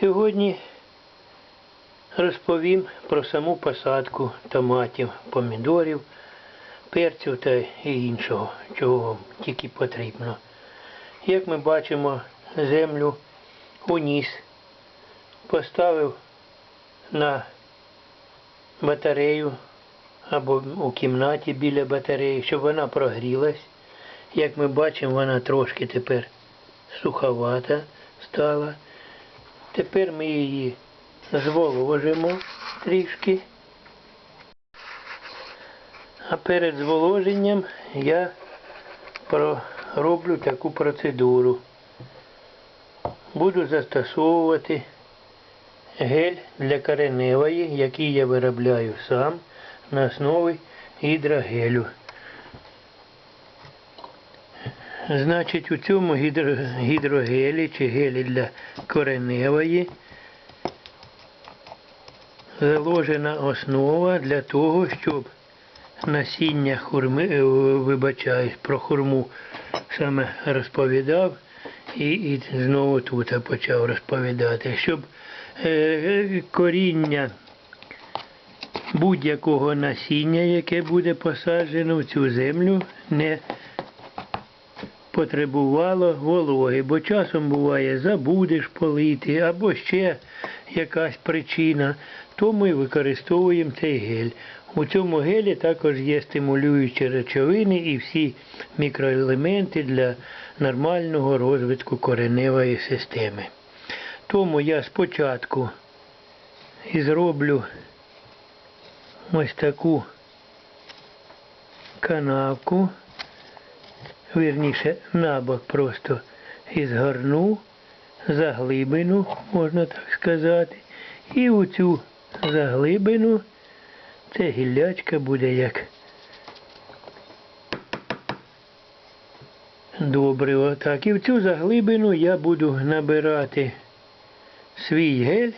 Сьогодні розповім про саму посадку томатів, помідорів, перцю та іншого, чого вам тільки потрібно. Як ми бачимо, землю уніс, поставив на батарею або у кімнаті біля батареї, щоб вона прогрілась. Як ми бачимо, вона трошки тепер суховата стала. Тепер ми її зволожимо трішки. А перед зволоженням я роблю таку процедуру. Буду застосовувати гель для кореневої, який я виробляю сам на основі гідрогелю. Значить, у цьому гідро, гідрогелі чи гелі для кореневої заложена основа для того, щоб насіння хурми, е, вибачаюсь, про хурму саме розповідав і, і знову тут почав розповідати, щоб е, коріння будь-якого насіння, яке буде посаджено в цю землю, не потребувало вологи, бо часом буває забудеш полити або ще якась причина, то ми використовуємо цей гель. У цьому гелі також є стимулюючі речовини і всі мікроелементи для нормального розвитку кореневої системи. Тому я спочатку зроблю ось таку канавку, вірніше набок просто і згорну заглибину, можна так сказати. І у цю заглибину це гіллячка буде як добре. Отак. І в цю заглибину я буду набирати свій гель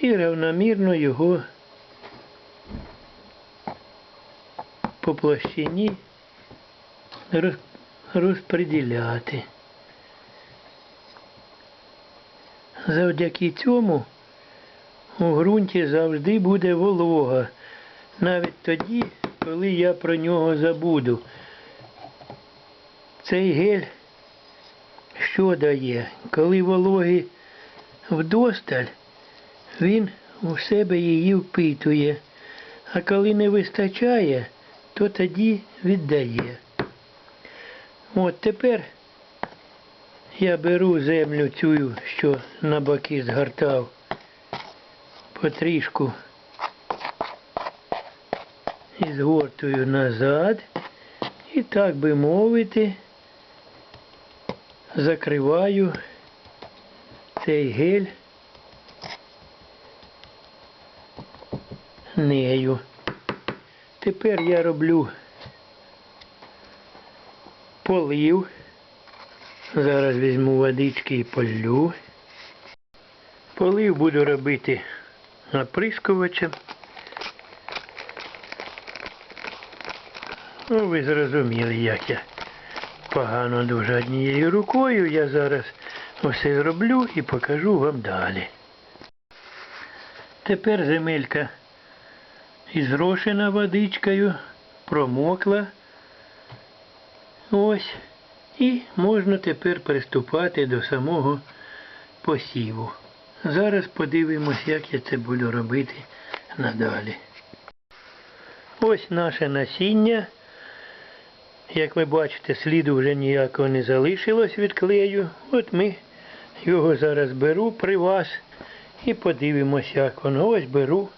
і равномірно його по площині розподіляти. Завдяки цьому у ґрунті завжди буде волога, навіть тоді, коли я про нього забуду. Цей гель що дає? Коли вологи вдосталь, він у себе її впитує, а коли не вистачає, то тоді віддає. От тепер я беру землю цю, що на боки згортав, потрішку і згортую назад. І так би мовити, закриваю цей гель нею. Тепер я роблю полив. Зараз візьму водички і полю. Полив буду робити оприскувачем. Ну, ви зрозуміли, як я погано дуже однією рукою. Я зараз все зроблю і покажу вам далі. Тепер земелька ізрошена водичкою, промокла. Ось. І можна тепер приступати до самого посіву. Зараз подивимось, як я це буду робити надалі. Ось наше насіння. Як ви бачите, сліду вже ніякого не залишилось від клею. От ми його зараз беру при вас і подивимось, як воно. Ось беру,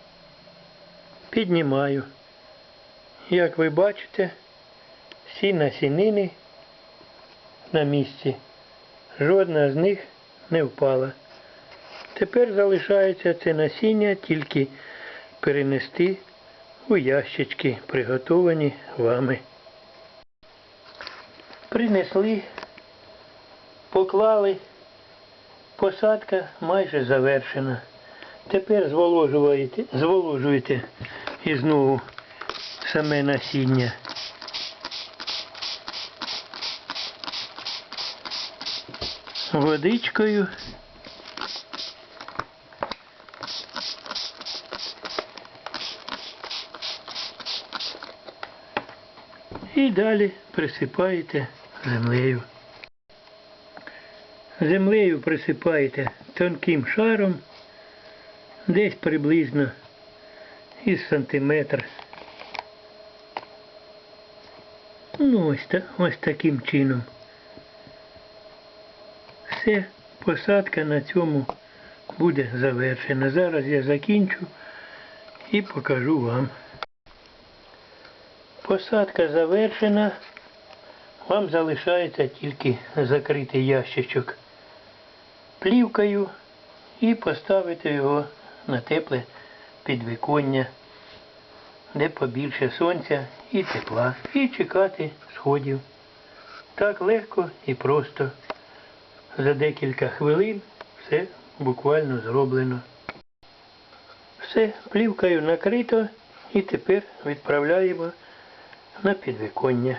піднімаю. Як ви бачите, всі насінини на місці. Жодна з них не впала. Тепер залишається це насіння тільки перенести у ящички, приготовані вами. Принесли, поклали, посадка майже завершена. Тепер зволожуєте, зволожуєте і знову саме насіння. водичкою. І далі присипаєте землею. Землею присипаєте тонким шаром десь приблизно із сантиметр. Ну ось, ось таким чином. Все, посадка на цьому буде завершена. Зараз я закінчу і покажу вам. Посадка завершена. Вам залишається тільки закрити ящичок плівкою і поставити його на тепле підвіконня, де побільше сонця і тепла. І чекати сходів. Так легко і просто. За декілька хвилин все буквально зроблено. Все плівкою накрито і тепер відправляємо на підвіконня.